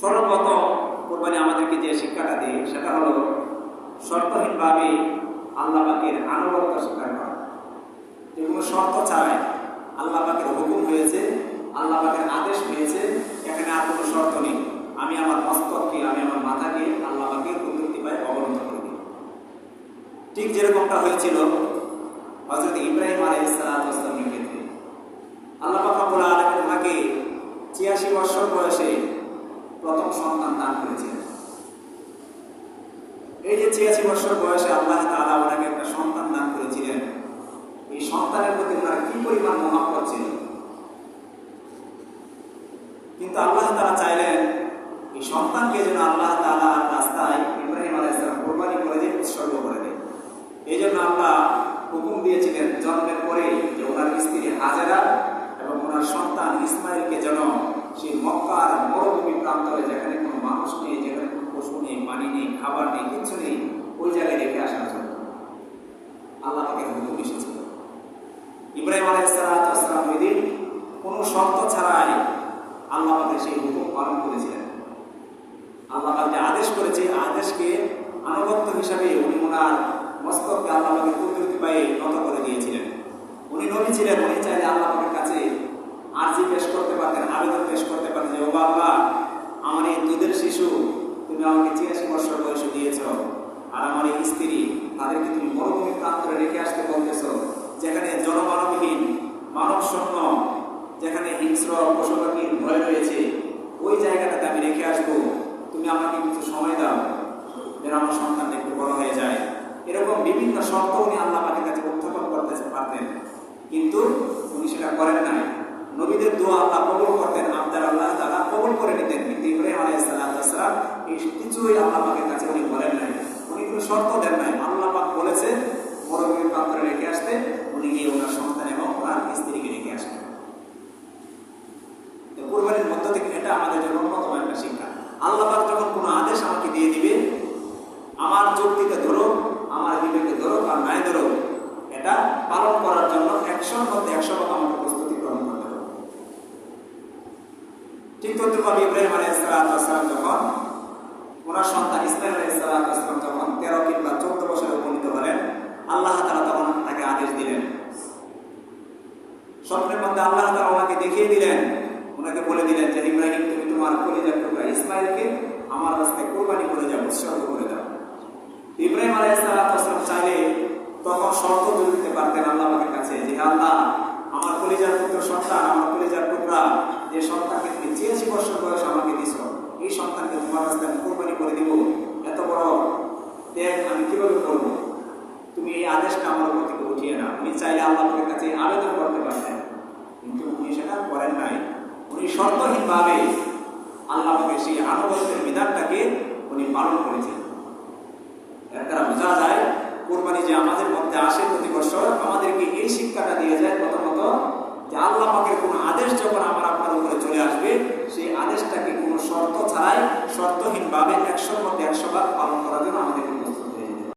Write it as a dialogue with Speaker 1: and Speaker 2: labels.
Speaker 1: সর্বপ্রথম কোরবানি আমাদেরকে যে শিক্ষাটা দেয়, সেটা হলো শর্তহীনভাবে আল্লাহ পাকের আনুগত্য স্বীকার করা। যে কোনো শর্ত ছাড়াই আল্লাহ পাকের হুকুম হয়েছে, আল্লাহ পাকের আদেশ হয়েছে, এখানে আর কোনো শর্ত নেই। আমি আমার মস্তককে, আমি আমার মাথাকে আল্লাহ পাকের কর্তৃত্বায় অবনত করে দিই। ঠিক যেরকমটা হয়েছিল হজরত ইব্রাহিম আলাই ইসলামের ক্ষেত্রে। আল্লাহ আলামিন ওনাকে ছিয়াশি বছর বয়সে প্রথম সন্তান দান করেছিলেন। এই যে ছিয়াশি বছর বয়সে আল্লাহ তাআলা ওনাকে একটা সন্তান দান করেছিলেন, এই সন্তানের প্রতি ওনার কি পরিমাণ মহাব্বত ছিল? কিন্তু আল্লাহ তাআলা চাইলেন এই সন্তানকে যেন আল্লাহ তাআলা রাস্তায় ইব্রাহিম আলাইহিস সালাম কোরবানি করে দিয়ে উৎসর্গ করে দেয় এই জন্য আল্লাহ হুকুম দিয়েছিলেন, জন্মের পরে যে ওনার স্ত্রী হাজেরা এবং ওনার সন্তান ইসমাইলকে যেন সেই মক্কার মরুভূমি প্রান্তরে যেখানে কোনো মানুষ নেই যেখানে কোনো পশু নেই পানি নেই, খাবার নেই কিছু নেই, ওই জায়গায় রেখে আসার জন্য আল্লাহ পাকের হুকুম এসেছিল ইব্রাহিম আলাইসালাম ওই দিন কোনো শর্ত ছাড়াই আল্লাহ পাকের সেই হুকুম পালন করেছিলেন। আল্লাহ যে আদেশ করেছে আদেশকে আনুগত্য হিসাবে উনি ওনার মস্তককে আল্লাহ পাকের কুদরতি পায়ে নত করে দিয়েছিলেন। উনি নবী ছিলেন, উনি চাইলে আল্লাহ পাকের কাছে আর্জি পেশ করতে পারতেন আবেদন পেশ করতে পারতেন যে ও বাবা আমার এই দুধের শিশু তুমি আমাকে ছিয়াশি বছর বয়সে দিয়েছ। আর আমার এই স্ত্রী, তাদেরকে তুমি মরুভূমি প্রান্তরে রেখে আসতে বলতেছ, যেখানে জনমানবহীন মানব শূন্য যেখানে হিংস্র পশু ভয় রয়েছে, ওই জায়গাটাতে আমি রেখে আসব। তুমি আমাকে কিছু সময় দাও, যেন আমার সন্তান একটু বড় হয়ে যায়। এরকম বিভিন্ন শর্ত উনি আল্লাহ পাকের কাছে উত্থাপন করতে পারতেন। কিন্তু উনি সেটা করেন নাই। নবীদের দোয়া আল্লাহ কবুল করতেন, আবদার আল্লাহ তারা কবুল করে নিতেন। কিন্তু ইব্রাহিম আলাইসালাম কিছুই আল্লাহ পাকের কাছে উনি বলেন নাই। উনি কোনো শর্ত দেন নাই। আল্লাহ পাক বলেছে মরুভূমির প্রান্তরে রেখে আসতে, উনি গিয়ে ওনার সন্তান এবং ওনার স্ত্রীকে রেখে আসেন কোরবানির মধ্য থেকে এটা আমাদের জন্য অন্যতম একটা শিক্ষা। আল্লাহ যখন কোনো আদেশ আমাকে দিয়ে দিবে, আমার যুক্তিতে ধরো, আমার বিবেকে ধরো, আর নাই ধরো, এটা পালন করার জন্য একশোর মধ্যে একশো ভাগ আমাকে প্রস্তুতি গ্রহণ করতে হবে। ঠিক তদ্রুপভাবে ইব্রাহিম আলাই ইসলাম যখন ওনার সন্তান ইসলাম যখন তেরো কিংবা চোদ্দ বছরে উপনীত হলেন, আল্লাহ তারা তখন তাকে আদেশ দিলেন। স্বপ্নের মধ্যে আল্লাহ তারা ওনাকে দেখিয়ে দিলেন। ওনাকে বলে দিলেন যে, ইব্রাহিম, তুমি তোমার কলিজার টুকরা ইসমাইলকে আমার রাস্তায় কোরবানি করে যাও উৎসর্গ করে দাও। ইব্রাহিম আলাই ইসলাম চাইলে তখন শর্ত দিতে পারতেন আল্লাহ পাকের কাছে যে আল্লাহ, আমার কলিজার পুত্র সন্তান, আমার কলিজার টুকরা, যে সন্তানকে ছিয়াশি বছর বয়স আমাকে দিছ, এই সন্তানকে তোমার রাস্তায় কোরবানি ত্যাগ আমি কীভাবে করব? তুমি এই আদেশটা আমার উপর থেকে উঠিয়ে না উনি চাইলে আল্লাহ পাকের কাছে আবেদন করতে পারতেন কিন্তু উনি সেটা করেন নাই। উনি শর্তহীনভাবে আল্লাহ পাকের সেই আনুগত্যের বিধানটাকে উনি পালন করেছেন। এর দ্বারা বোঝা যায়, কোরবানি যে আমাদের মধ্যে আসে প্রতি বছর, আমাদেরকে এই শিক্ষাটা দিয়ে যায় প্রথমত যে আল্লাহ পাকের কোনো আদেশ যখন আমার আপনার উপরে চলে আসবে, সেই আদেশটাকে কোনো শর্ত ছাড়াই শর্তহীনভাবে একশোর মধ্যে একশো ভাগ পালন করার জন্য